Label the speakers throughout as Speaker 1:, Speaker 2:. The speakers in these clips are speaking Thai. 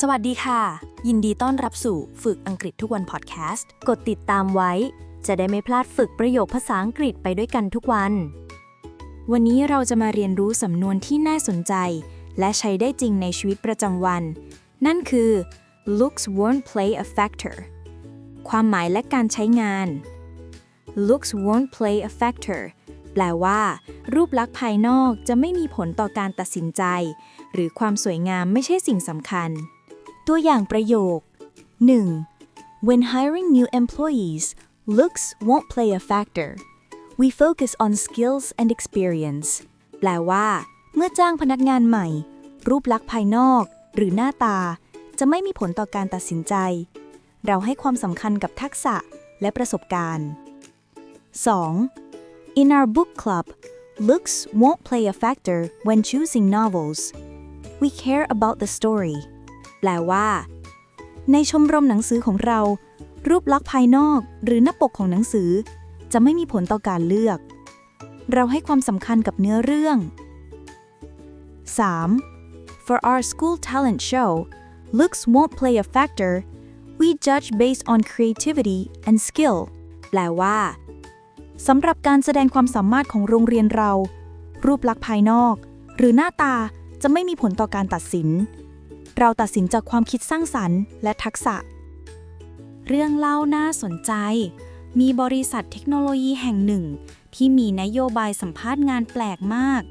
Speaker 1: สวัสดีค่ะ ยินดีต้อนรับสู่ฝึกอังกฤษทุกวันพอดแคสต์
Speaker 2: กดติดตามไว้ จะได้ไม่พลาดฝึกประโยคภาษาอังกฤษไปด้วยกันทุกวัน
Speaker 1: วันนี้เราจะมาเรียนรู้สำนวนที่น่าสนใจ และใช้ได้จริงในชีวิตประจำวัน นั่นคือ looks won't play a factor ความหมายและการใช้งาน looks won't play a factor แปลว่า รูปลักษณ์ภายนอกจะไม่มีผลต่อการตัดสินใจ หรือความสวยงามไม่ใช่สิ่งสำคัญ ตัวอย่างประโยค 1. When hiring new employees, looks won't play a factor. We focus on skills and experience. แปลว่า เมื่อจ้างพนักงานใหม่ รูปลักษณ์ภายนอก หรือหน้าตา จะไม่มีผลต่อการตัดสินใจ เราให้ความสำคัญกับทักษะและประสบการณ์ 2. In our book club, looks won't play a factor when choosing novels. We care about the story. แปลว่า ในชมรมหนังสือของเรา รูปลักษณ์ภายนอกหรือหน้าปกของหนังสือ จะไม่มีผลต่อการเลือก เราให้ความสำคัญกับเนื้อเรื่อง 3. For our school talent show, looks won't play a factor. We judge based on creativity and skill. แปลว่าสำหรับการแสดงความสามารถของโรงเรียนเรา รูปลักษณ์ภายนอก หรือหน้าตาจะไม่มีผลต่อการตัดสิน เราตัดสินจากความคิดสร้างสรรค์และทักษะ เรื่องเล่าน่าสนใจ มีบริษัทเทคโนโลยีแห่งหนึ่ง ที่มีนโยบายสัมภาษณ์งานแปลกมาก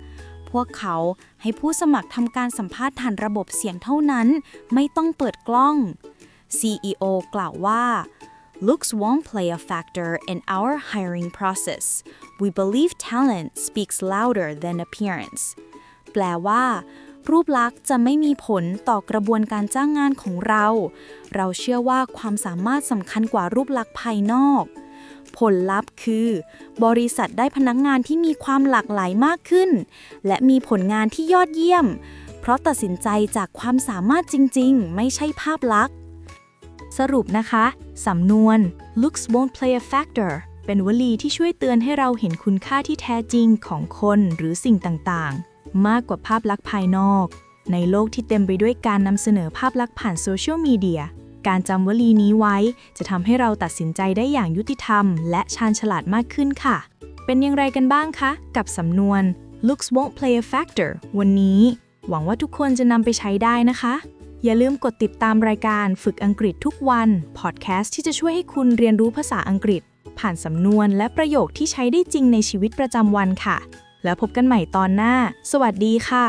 Speaker 1: พวกเขาให้ผู้สมัครทำการสัมภาษณ์ผ่านระบบเสียงเท่านั้น ไม่ต้องเปิดกล้อง CEO กล่าวว่า Looks won't play a factor in our hiring process. We believe talent speaks louder than appearance. แปลว่า รูปลักษณ์จะไม่มีผลต่อกระบวนการจ้างงานของเรา เราเชื่อว่าความสามารถสำคัญกว่ารูปลักษณ์ภายนอก ผลลัพธ์คือ บริษัทได้พนักงานที่มีความหลากหลายมากขึ้น และมีผลงานที่ยอดเยี่ยม เพราะตัดสินใจจากความสามารถจริง ๆ ไม่ใช่ภาพลักษณ์สรุปนะคะ สำนวน looks won't play a factor เป็นวลีที่ช่วยเตือนให้เราเห็นคุณค่าที่แท้จริงของคนหรือสิ่งต่างๆ มากกว่าภาพลักษณ์ภายนอก ในโลกที่เต็มไปด้วยการนำเสนอภาพลักษณ์ผ่านโซเชียลมีเดียการจำวลีนี้ไว้ จะทำให้เราตัดสินใจได้อย่างยุติธรรม และชาญฉลาดมากขึ้นค่ะ เป็นอย่างไรกันบ้างคะ กับสำนวน looks won't play a factor วันนี้ หวังว่าทุกคนจะนำไปใช้ได้นะคะ อย่าลืมกดติดตามรายการฝึกอังกฤษทุกวัน พอดแคสต์ที่จะช่วยให้คุณเรียนรู้ภาษาอังกฤษ ผ่านสำนวนและประโยคที่ใช้ได้จริงในชีวิตประจำวันค่ะ แล้วพบกันใหม่ตอนหน้า สวัสดีค่ะ